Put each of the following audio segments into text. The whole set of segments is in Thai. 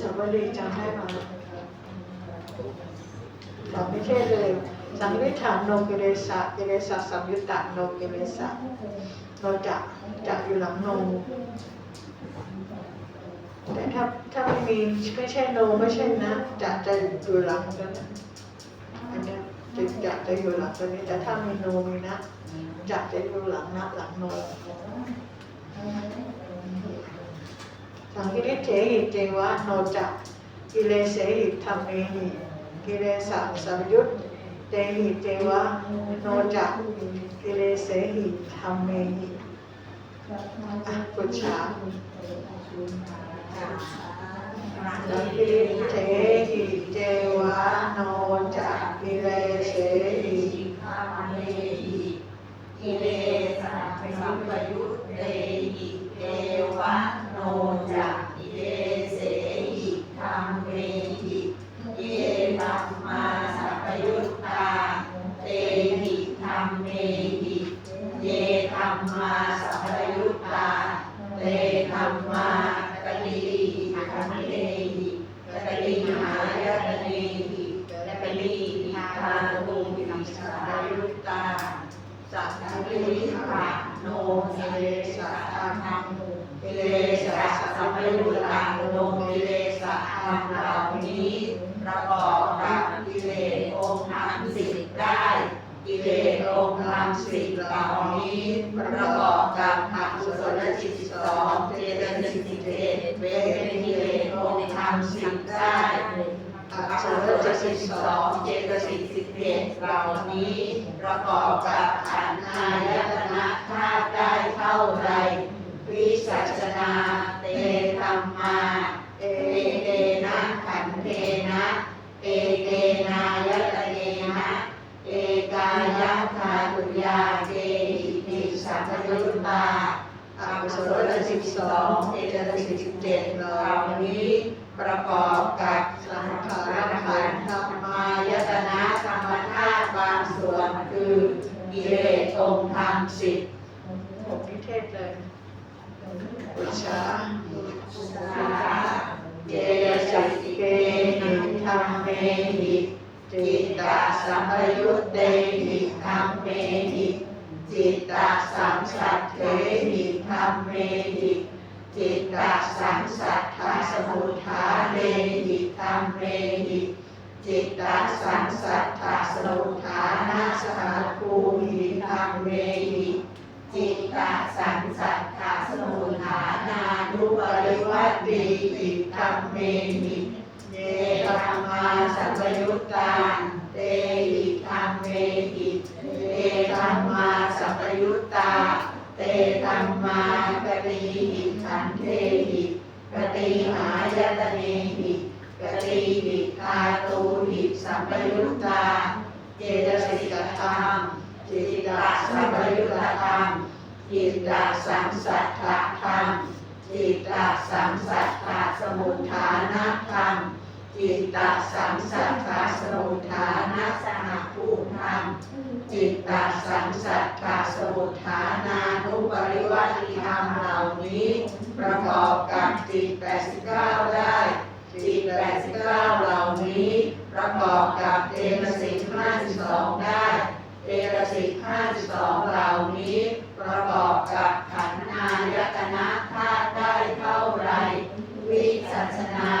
สัมวลีจำได้ไหมจำไม่ใช่เลยสังวิถานโนกิเลสะกิเลสะสัมยุตตะโนกิเลสะโนจะจะอยู่หลังโนแต่ถ้าถ้าไม่มีไม่ใช่โนไม่ใช่นะจะจะอยู่หลังกันนอันนี้จะจะจะอยู่หลังตัวนี้แต่ถ้ามีโนมีนะจะจะอยู่หลังนะหลังโน สังกิริเถหิเจวะโนจะกิเลเสหิธรรมเมหิกิเลสะสัมยุตเตหิเจวะโนจะกิเลเสหิธรรมเมหิอะปุจฉาสัพพิเทหิเจวะโนจักกิเลเสหิตธรรมหิกิเลสะสัมปยุต อบกับอกุศลจิตสิบสองเจตสิกสิบเอ็ดเวทนิเลสองค์ธรรมสิบได้อกุศลจิตสิบสองเจตสิกสิบเอ็ดเหล่านี้ ประกอบกับขันธ์อายตนะธาตุได้เท่าไรวิสัชนา สองเจตสิกสิบเจ็ดเหล่านี้ ประกอบกับสังขารขันธ์ธรรมายตนะธรรมธาตุบางส่วนคือกิเลสองค์ธรรมสิบหกนิเทศเลยปุจฉาเจสิเกหิธรรมเมหิจิตตสัมปยุตเต สัมสัทธาสมุทฐาเนหิธรรมเมหิจิตตสัมสัทธาสมุทฐานาสหภูหิธรรมเมหิจิตตสันสัทธาสมุทฐานานุปริวัตติอิธรรมเมหิเยธรรมาสัพพยุตตาเตหิธรรมเมหิเตธรรมาสัพพยุตตา เตธรรมากติหิ ขันเทหิกติหายตเนหิกติหิคาตูหิสัมปยุตตา เจตสิกธรรมจิตตสัมปยุตธรรมจิตตสัมสัทธธรรมจิตตสัมสัทธสมุทฐานธรรม จิตตสัมสัทธสมุทฐานสหภูมิธรรมจิตตสัมสัทธสมุทฐานานุปริวัติธรรมเหล่านี้ ประกอบกับจิต89ได้จิต89เหล่านี้ ประกอบกับเจตสิก52ได้เจตสิก52เหล่านี้ ประกอบกับขันธ์อายตนะธาตุได้เท่าไรวิสัชนา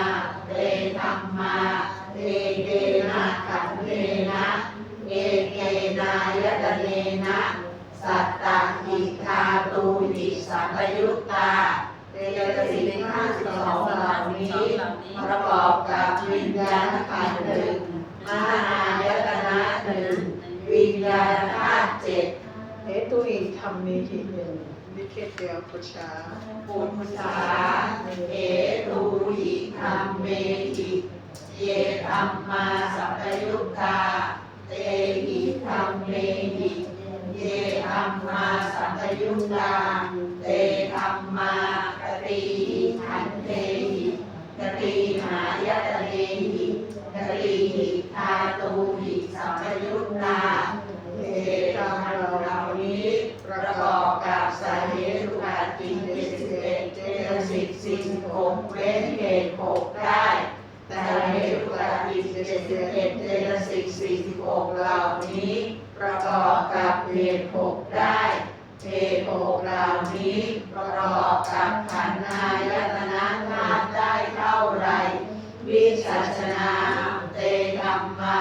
สัมปยุตตาเจตสิก52เหล่านี้ประกอบกับวิญญาณขันธ์หนึ่งมหายตนะหนึ่งวิญญาณธาตุเจ็ดเหตุอิธรรมมีหิหนึ่งนิเทศเดียวปุจฉาปุณสาเอตูหิธรรมเมหิเยธรรมมาสัพพยุตตาเตหิธรรมเมหิ เยธรรมาสัพพยุตตาเตธรรมากติหิขันเตหิกติหายตเนหิกติหิทาตูหิสัพพยุตตาเอธรรมเหล่านี้ ประกอบกับสาเหตุปัจจิตกเว้นเหตุหกได้แต่เหตุปฏิเจ็ดสิบเอ็ดเจตสิกสี่สิบหกเหล่านี้ ประกอบกับเหตุหกได้เหตุหกเหล่านี้ประกอบกับขันธ์ายตนะธาตุได้เท่าไรวิสัชนาเตธรรมา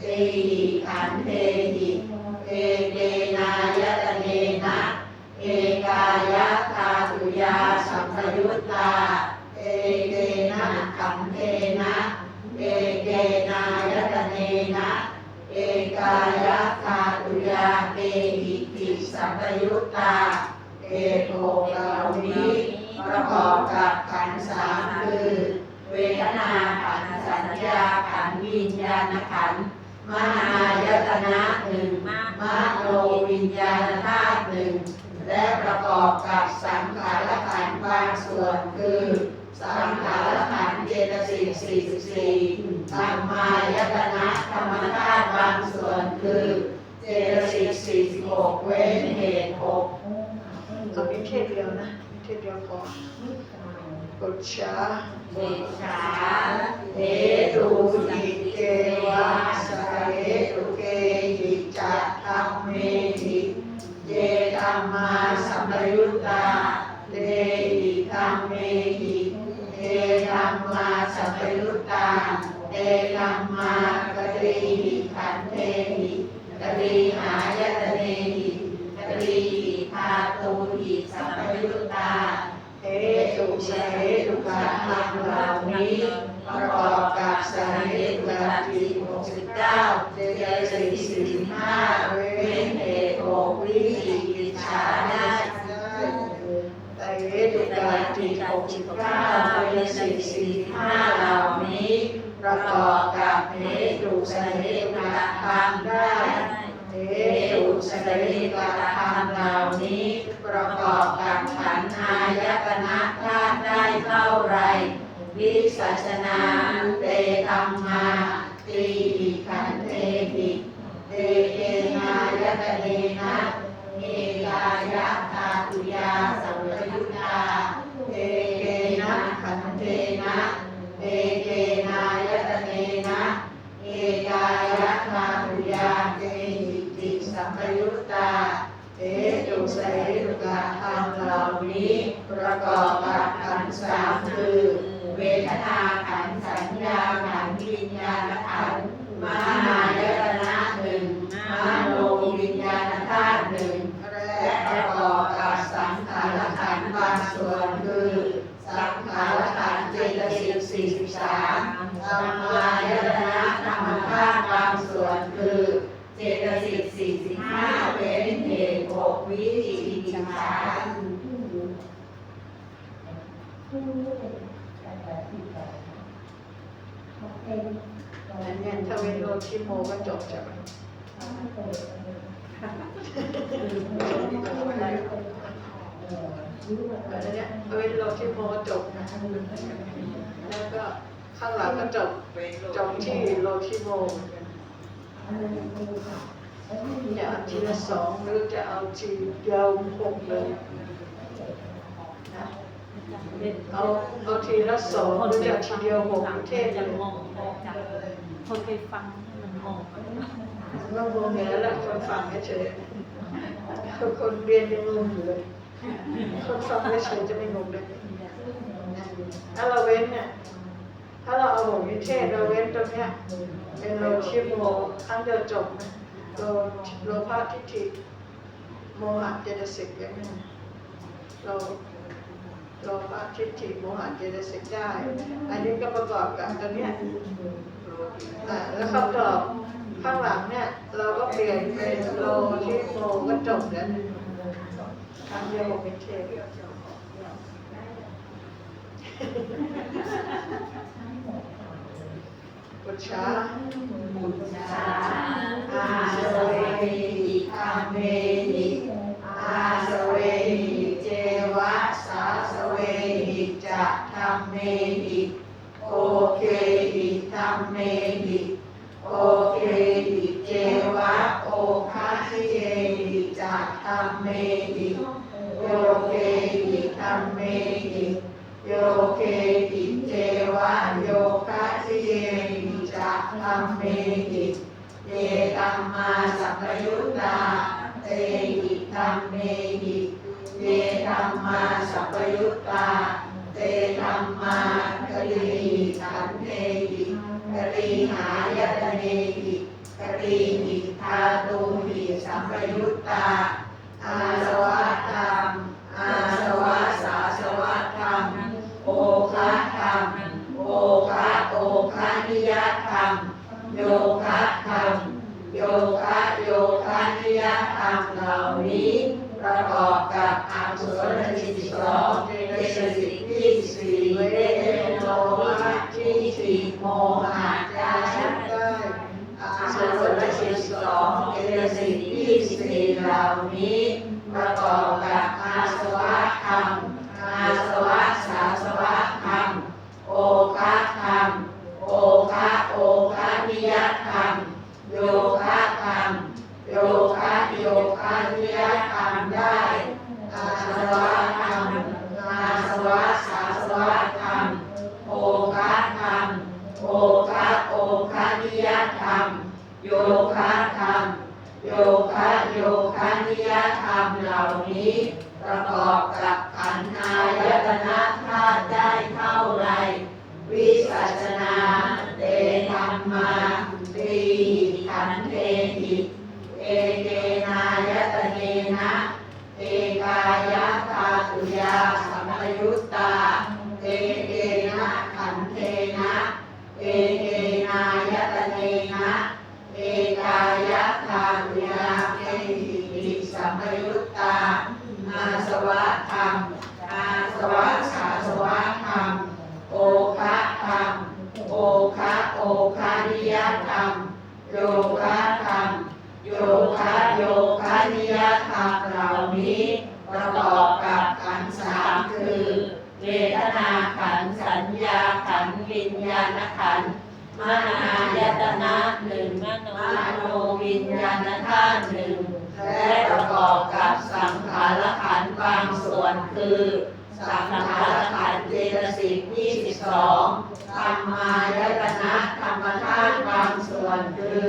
เตหิขันเทหิเอเกนายตเนนะเอกายะธาตุยาสัมปยุตตา สัมปยุตตา เอโทเหล่านี้ประกอบกับขันธ์สามคือ เวทนาขันธ์สัญญาขันธ์วิญญาณขันธ์มหายตนะหนึ่งมโนวิญญาณธาตุหนึ่งและประกอบกับสังขารขันธ์บางส่วนคือสังขารขันธ์เจตสิกสี่สิบสี่ธรรมายตนะธรรมธาตุบางส่วนคือ เจตสิกสี่สิบหกเว้นเหตุหกเอามีเทศเดียวนะมีเทศเดียวพอปุจฉาเดชาเหตุหิเกวะสเหตุเกหิจะธรรมเมหิเยธรรมาสัมปยุตตาเตหิธรรมเมหิเตธรรมาสัมปยุตตาเตธรรมากรีหิขันเทหิ กรีหายตเนหิกรีหิธาตุหิสัมปยุตตาเหตุสาเหตุกะธรรมเหล่านี้ประกอบกับสาเหตุกะที่หกสิบเก้าเจตสิกสี่สิบห้าเว้นเหตุหกวิจิกิจฉาได้แต่เหเหตุตุกากะที่หกสิบเก้าเจตสิกสี่สิบห้าเหล่านี้ ประกอบกับเหตุสาเหตุกะธรรมได้เหตุสาเหตุกะธรรมเหล่านี้ ประกอบกับขันธ์อายตนะธาตุได้เท่าไร วิสัชนาเตธรรมาตีหิขันเทหิเตเกนายตเนนะเอกายะธาตุยาสัมปยุตตาเอเกนะขันเทนะเอเกนายตเนนะเอกายะธาตุยาเตหิติสัมปยุตตาเหตุสาเหตุกะธรรมเหล่านี้ ประกอบกับขันธ์สามคือ เวทนาขันธ์สัญญาขันธ์วิญญาณขันธ์มหายตนะหนึ่งมโนวิญญาณธาตุหนึ่งและประกอบกับสังขารขันธ์บางส่วนคือ สังขารขันธ์เจตสิกสี่สิบสามธรรมายตนะธรรมธาตุบางส่วนคือ เจตสิกสี่สิบห้าเป็นเหตุหกวิจิกิจฉา อันเนี้ยถ้าเวโลชิโมก็จบใช่ไหมอันเนี้ยเวโลชิโมจบ แล้วก็ข้างหลังก็จบจบที่โลชิโมจะเอาทีละสองหรือจะเอาทีเดียวหกเลย เอาเอาทีละสองหรือจะทีเดียวหกเทศจะเลยงงคนไปฟังมันงงเรางงอย่างนั้นแหละคนฟังเฉยคนเรียนยังงงอยู่เลยคนฟังเฉยจะไม่งงเลยถ้าเราเว้นเนี่ยถ้าเราเอาหกวิเทศเราเว้นตรงเนี้ยเป็นโลชิโมครั้งเดียวจบนะโลโลภะทิฏฐิโมหะเจตสิกอย่างนี้เรา โลภะทิฏฐิโมหะเจตสิกได้ อันนี้ก็ประกอบกับตัวเนี้ยอ่าแล้วคำตอบข้างหลังเนี่ย เราก็เปลี่ยนเป็นโลที่โมก็จบแล้วคำเดียวผมเป็นเทปปุชชามุจจาอาสเวหิธรรมเม จะธร โยคะนิยธรรมเหล่านี้ ประกอบกับอกุศลจิตสองเจตสิกที่สี่เวทโลภะที่สี่โมหะจาได้อาสุรจิตสองเจตสิกที่สี่เหล่านี้ ประกอบกับอาสวะธรรมอาสวะสาสวะธรรมโอคะธรรมโอคะโอคะนิยธรรม โยคะธรรม โยคะ โยคะนิยธรรมได้อาสวะธรรมอาสวะสาสวะธรรมโอคะธรรมโอคะโอคะนิยธรรม โยคะธรรม โยคะโยคะนิยธรรมเหล่านี้ ประกอบกับขันธ์อายตนะธาตุได้เท่าไร คือสังขารขันเจตสิกยี่สิบสองธรรมายตนะธรรมธาตุบางส่วนคือ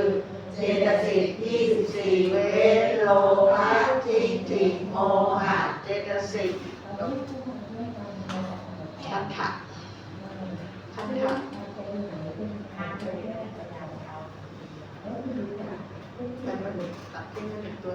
เจตสิกยี่สิบสี่เวทโลภะทิฏฐิโมหะเจตสิกคันถะคันถะไปมาหนึ่งตัดทิ้งไปหนึ่งตัว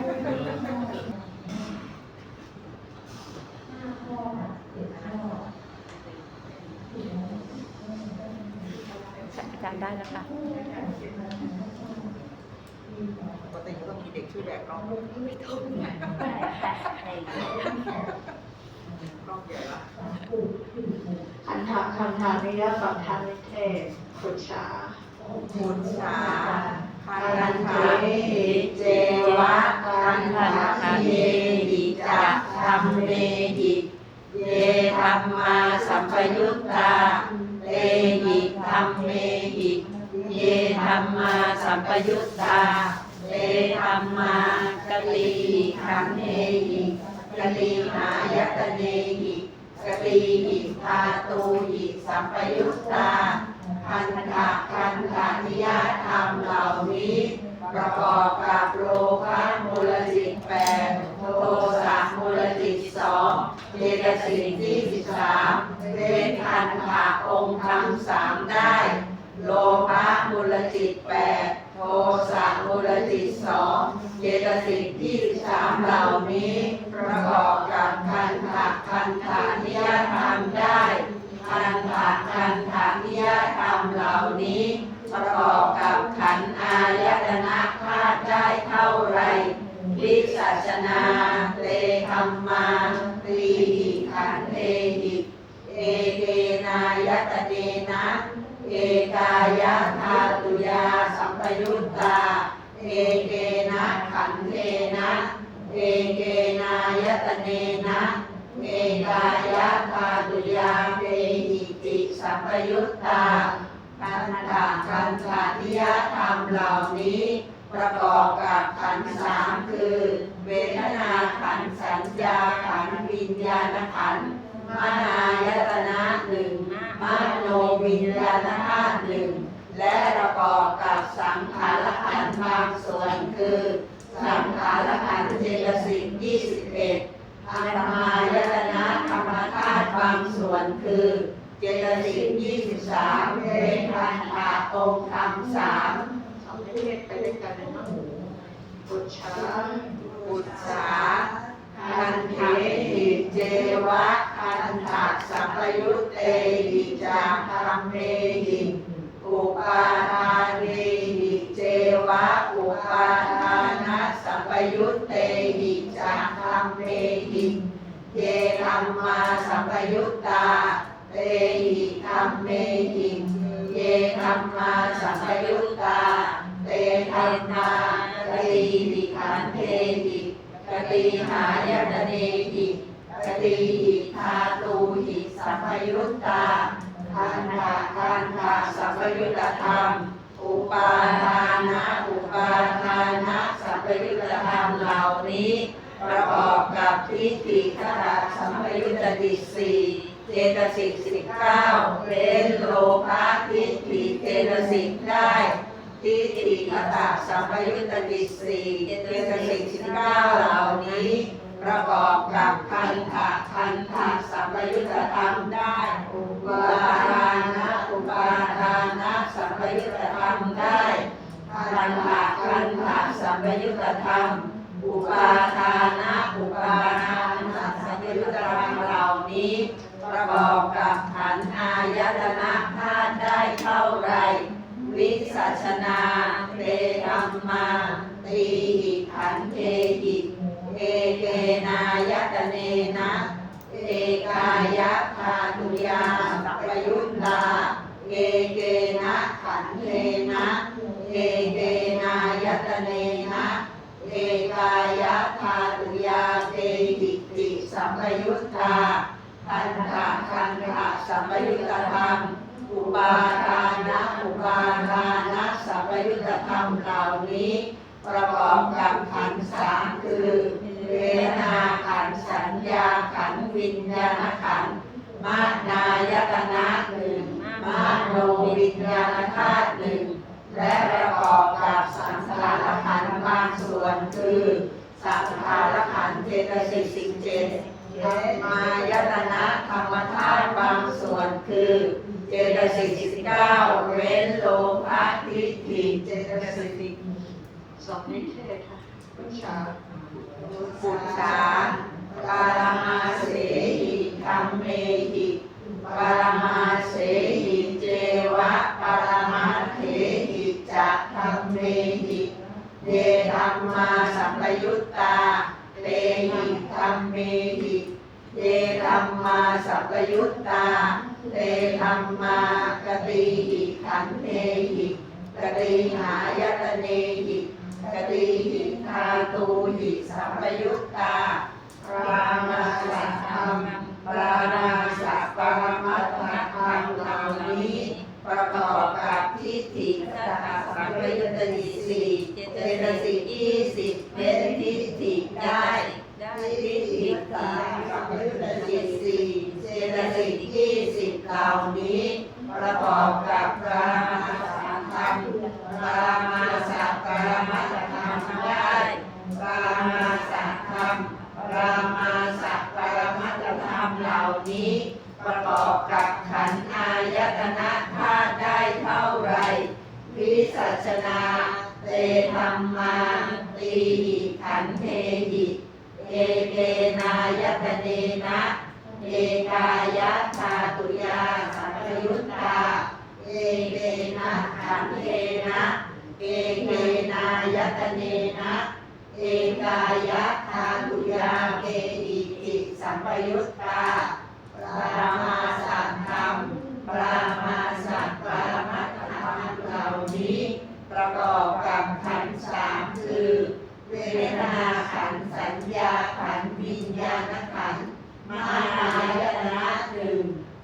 ด้แล้วค่ะปกติก็ต้องมีเด็กช่วยแบกกล้องกล้องใหญ่ละคันถะคันถานิยปัฏฐานิเทศขุดชามุนชาคันธาหิเจวะคันธาเยหิจะธรรมเมหิเยธรรมาสัมปยุตตาเตหิธรรมเมหิเย ธรรมาสัมปยุตตาเตธรรมากลีขันเทหิกลีหายตเนหิกลีหิธาตูหิสัมปยุตตาคันธะคันธานิยธรรมเหล่านี้ประกอบกับโลภะมูลจิตแปดโทสะมูลจิตสองเจตสิกที่สิบสามเป็นคันธะองค์ทั้งสามได้ โลภะมูลจิตแปดโทสะมูลจิตสองเจตสิกที่สามเหล่านี้ ประกอบกับคันธะคันธานิยธรรมได้คันธะคันธานิยธรรมเหล่านี้ ประกอบกับขันธ์อายตนะธาตุได้เท่าไรวิสัชนาเตธรรมา เอกายะเอเอกายะธาตุยาสัมปยุตตา เอเกนะขันเทนะ เอเกนายตเนนะ เอกายะธาตุยาเปหิติสัมปยุตตาคันธาคันธานิยธรรมเหล่านี้ ประกอบกับขันธ์สามคือ เวทนาขันธ์สัญญาขันธ์วิญญาณขันธ์มนายตนะหนึ่ง มโนวิญญาณธาตุหนึ่ง และประกอบกับสังขารขันธ์บางส่วนคือ สังขารขันธ์เจตสิกยี่สิบเอ็ดธรรมายตนะธรรมธาตุบางส่วนคือเจตสิกยี่สิบสามเป็นขันธาองค์ธรรมสามสองประเทศไปด้วยกันเลยเนาะปุจฉาปุจฉา คันเทหิเจวะคันถัสัมปยุตเตหิจาธรรมเมหิอุปาทานเนหิเจวะอุปาทานะสัมปยุตเตหิจาธรรมเมหิเยธรรมาสัมปยุตตาเตหิธรรมเมหิเยธรรมาสัมปยุตตาเตธรรมากตีหิขันเทหิ ติหายตเนหิกติหิธาตูหิสัมยุตตาคันธาคันธาสัมยุตตธรรม อุปาทานะอุปาทานะสัมยุตตธรรมเหล่านี้ ประกอบกับทิฏฐิขตาสัมยุตติสีเจตสิกสิบเก้าเป็นโลภะทิฏฐิเจตสิกได้ทิฏฐิขตาสัมยุตติสีเจตสิกสิบเก้า ธรรมเหล่านี้ ประกอบกับขันสามคือเวทนาขันสัญญาขันวิญญาณขันมานายตนะหนึ่งมาโนวิญญาณธาตุหนึ่งและประกอบกับสังขารขันบางส่วนคือสังขารขันเจตสิกสิบเจ็ดมายตนะธรรมธาตุบางส่วนคือ เจตสิกสิบเก้าเว้นโลภะทิฏฐิเจตสิกสองนิเทศค่ะปุจฉาปุจฉาปารมาเสหิธรรมเมหิปารมาเสหิเจวะปารมาเถหิจะธรรมเมหิเยธรรมาสัมปยุตตาเตหิธรรมเมหิเยธรรมาสัพพยุตตา เตธรรมากติหิขันเทหิกติหายตเนหิกติหิธาตูหิสัมยุตตาปรามาสัทธรรมปรามาสัพปรมัตถธรรมเหล่านี้ ประกอบกับทิฏฐิสัมปยุตติสี่เจตสิกยี่สิบเป็นทิฏฐิได้ ได้ ทิฏฐิตาสัมปยุตติสี่เจตสิกยี่สิบเหล่านี้ ประก อบกับปรามาสัทธรรมปรามาสัพปรมัตถธรรมได้ปรามาสัทธรรมปรามาสัพปรมัตถธรรมเหล่านี้ ประกอบกับขันธ์อายตนะธาตุได้เท่าไรวิสัชนาเตธรรมาตีขันธ์เทหิเอเกนายตเนนะเอกายะธาตุยาสัมปยุตตา เอเวนะขันเทนะเอเวนายตเนนะเอกายะทาตุยาเกอิติสัมปยุตตาปรามาสัตธรรมปรามาสัตปรามาธรรมเหล่านี้ ประกอบกับขันสามคือเวทนาขันสัญญาขันวิญญาณขันมานายตนะหนึ่ง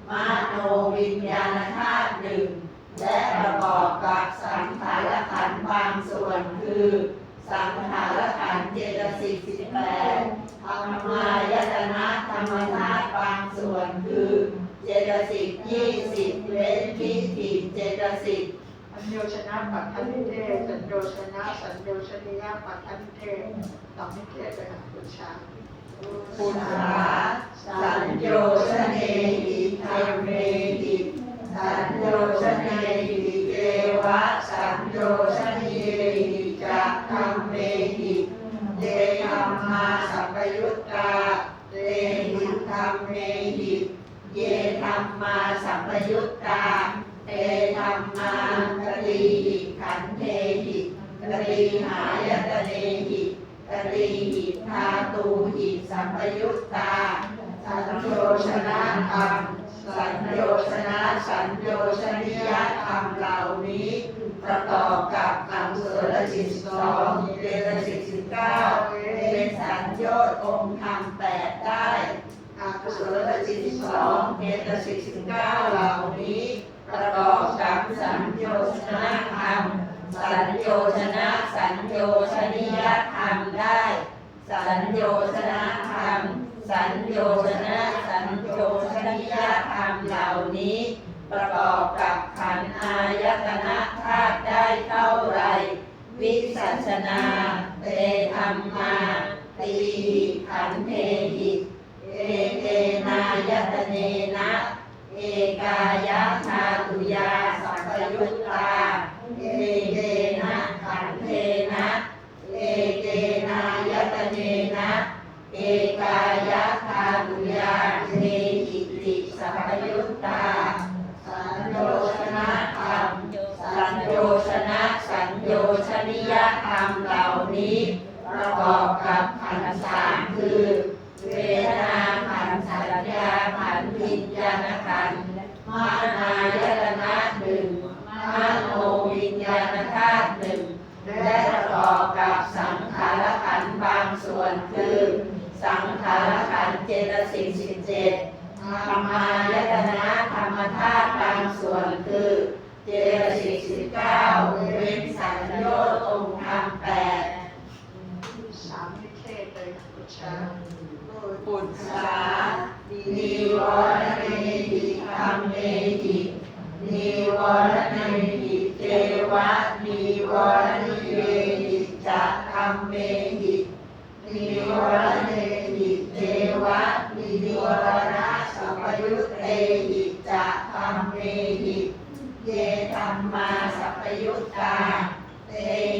มาโนวิญญาณ่วนคือ สังขารขันธ์เจตสิกสิบแปดธรรมายตนะธรรมธาตุบางส่วนคือ เจตสิกยี่สิบเว้นทิฏฐิเจตสิกสัญโยชนะปัตตนิเทศสัญโยชนะสัญโยชนิยปัตตนิเทศสองนิเทศเลยค่ะคุณชาปุถาสัญโยชเนหิธรรมเมหิสัญโยชเนหิเอวะสัญโยชนิเย มาสัพพยุตตาเตหิธรรมเมหิเยธรรมาสัพพยุตตาเตธรรมากติหิขันเทหิกติหายตเนหิกรีหิทาตูหิสัมปยุตตาสัญโยชนะธรรมสัญโยชนะสัญโยชนิยธรรมเหล่านี้ ประกอบกับอกุศลจิตสองเจตสิกสิบเก้าเป็นสัญโยชน์องค์ธรรมแปดได้อกุศลจิตสองเจตสิกสิบเก้าเหล่านี้ ประกอบกับสัญโยชนะธรรมสัญโยชนะสัญโยชนิยธรรมได้ สัญโยชนะธรรมสัญโยชนะสัญโยชนิยธรรมเหล่านี้ ประกอบกับขันอายตนะธาตุได้เท่าไร วิสัชนาเตธรรมาตีขันเทหิเอเตนายตเนนะ เอกายะธาตุยาสัพยุตตา เอเกนะขันเทนะ เอเกนายตเนนะ เอกายะธาตุยาเทหิติสัพพยุตตา สัญโยชนะธรรม สัญโยชนะ สัญโยชนิยธรรมเหล่านี้ ประกอบกับขันธ์สามคือ เวทนาขันธ์สัญญาขันธ์วิญญาณขันธ์มานายตนะหนึ่งมโนวิญญาณธาตุหนึ่งและประกอบกับสังขารขันธ์บางส่วนคือ สังขารขันธ์เจตสิกสิบเจ็ดธรรมายตนะธรรมธาตุบางส่วนคือ เจตสิกสิบเก้าเว้นสัญโยชน์องค์ธรรมแปด สามนิเทศเลยค่ะคุณชา ปุตสานิวรณเนหิธรรมเมหินิวรณเนหิเทวะนิวรณิเยหิจะธรรมเมหินิวรณเนหิเทวะนิวรณะสัพยุตเตหิจะธรรมเมหิเยธรรมมาสัพพยุตตาเต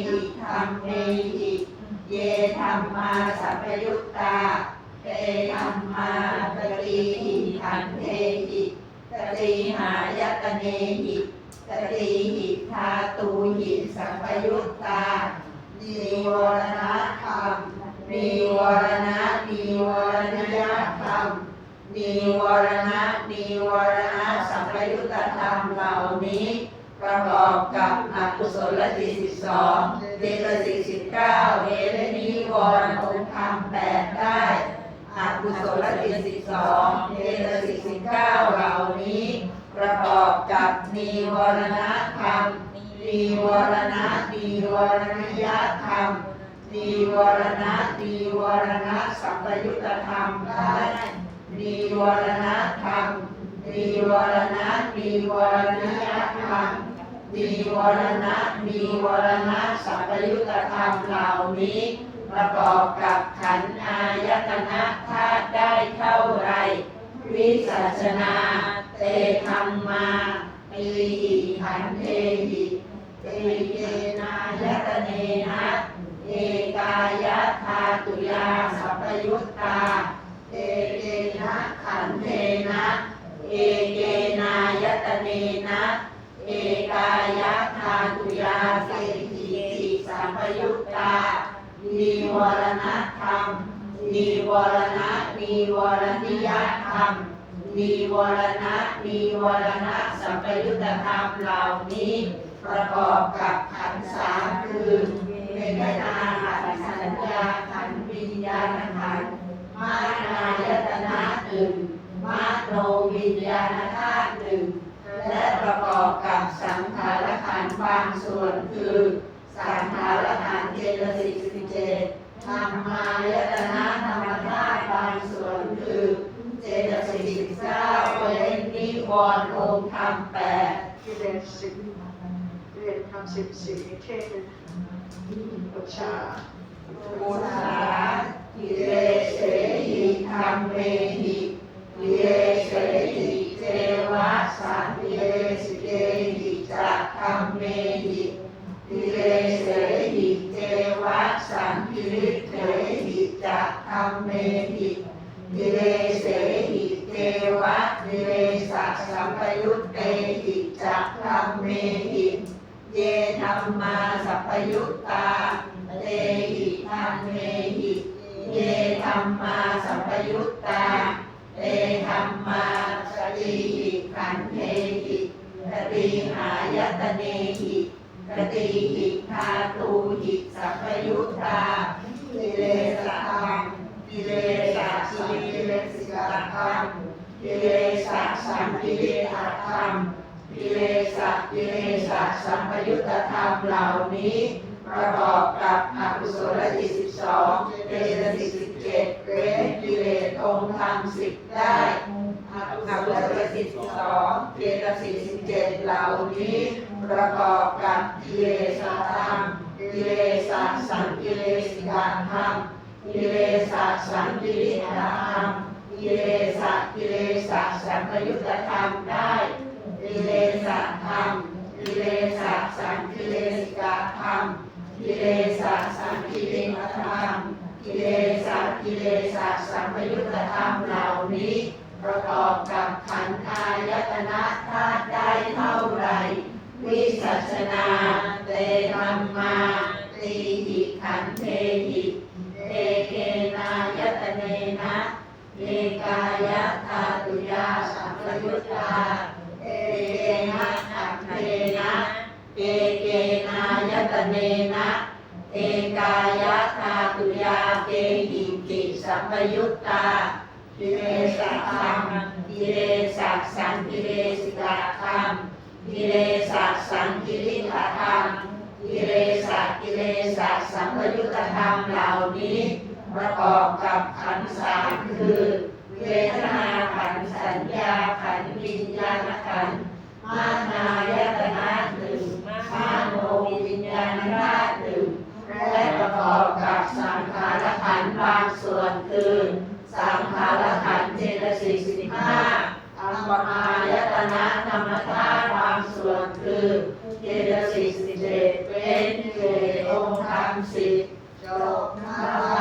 หิธรรมเมหิ เยธรรมาสัพพยุตตาเตธรรมาตติหิขันเทหิตติหายตเนหิตติหิทาตูหิสัพพยุตตานิวรณธรรมนิวรณะนิวรณยธรรมนิวรณะนิวรณะสัพพยุตตธรรมเหล่านี้ ประกอบกับอกุศลจิตสิบสองเจตสิกสิบเก้าเวรนิวรณ์องค์ธรรมแปดได้อกุศลจิตสิบสองเจตสิกสิบเก้าเหล่านี้ ประกอบกับนิวรณธรรมนิวรณะนิวรณยธรรมนิวรณะนิวรณะสัมปยุตธรรมได้นิวรณธรรมนิวรณะนิวรณยธรรม มีวรณะมีวรณะสัพพยุตธรรมเหล่านี้ ประกอบกับขันธ์อายตนะธาตุได้เท่าไร วิสัชนาเตธรรมมาตีหิขันธ์เทหิเตเยนายตเนนะเอกายะธาตุยาสัพพยุตตาเอเกนะขันเทนะ เอเกนายตเนนะ เอกายะธาตุยาเสหิติสัมปยุตตา นิวรณธรรม นิวรณะนิวรณิยธรรม นิวรณะนิวรณะสัมปยุตธรรมเหล่านี้ ประกอบกับขันธ์สามคือเวทนาขันธ์สัญญาขันธ์วิญญาณขันธ์มานายตนะหนึ่งมาโนวิญญาณธาตุหนึ่ง และประกอบกับสังขารขันบางส่วนคือสังขารขันเจตสิกสิบเจ็ดธรรมายตนะธรรมธาตุบางส่วนคือเจตสิกสิบเก้าเวนนิวรณ์องค์ธรรมแปดกิเลสสิบกิเลสธรรมสิบสี่เช่นอุชาอุชากิเลสเสหิธรรมเมหิกิเลสเสหิ วะสันติเลสิเกหิจักธรรมเมหิติเลเสหิเทวะสันติริเถหิจักธรรมเมหิกิเลเสหิเทวะกิเลสัสสัมปยุตเตหิจักธรรมเมหิเยธรรมาสัพพยุตตา เตหิธรรมเมหิเยธรรมาสัมปยุตตา เตธรรมาสติหิขันเทหิกติหายตเนหิกติหิธาตูหิสัพพยุตตากิเลสธรรมกิเลสสังกิเลสิกธรรมกิเลสสังกิเลสธรรมกิเลสกิเล สัมปยุตธรรมเหล่านี้ ประกอบกับอกุศลจิตสิบสองเจตสิกสิบเจ็ดเว้นกิเลสองค์ธรรมสิบได้อกุศลจิตสิบสองเจตสิกสิบเจ็ดเหล่านี้ ประกอบกับกิเลสธรรมกิเลสสังกิเลสิกธรรมกิเลสสังกิริธรรมกิเลสกิเลสสัมปยุตธรรมได้กิเลสธรรม กิเลสสังกิเลสิกธรรมกิเลสสังกิเลสธรรมกิเลสกิเลสสัมปยุตธรรมเหล่านี้ ประกอบกับขันธ์อายตนะธาตุได้เท่าไหรวิสัชนาเตธรรมาตีหิขันเทหิเอเกนายตเนนะเอกายะธาตุยาสัมปยุตตาเอเกนะ เทนะ เอเกนายตเนนะ เอกายะธาตุยาเกหิติสัมปยุตตากิเลสธรรมกิเลสสังกิเลสิกธรรมกิเลสสังกิริธธรรมกิเลสกิเลสสัมปยุตธรรมเหล่านี้ประกอบกับขันธ์สามคือเวทนาขันธ์สัญญาขันธ์วิญญาณขันธ์ มานายตนะหนึ่งมาโนวิญญาณธาตุหนึ่งและประกอบกับสังขารขันธ์บางส่วนคือสังขารขันธ์เจตสิกสิบห้าอัมมายตนะธรรมธาตุบางส่วนคือเจตสิกสิบเจ็ดเป็นเกองค์ธรรมสิบจบนะ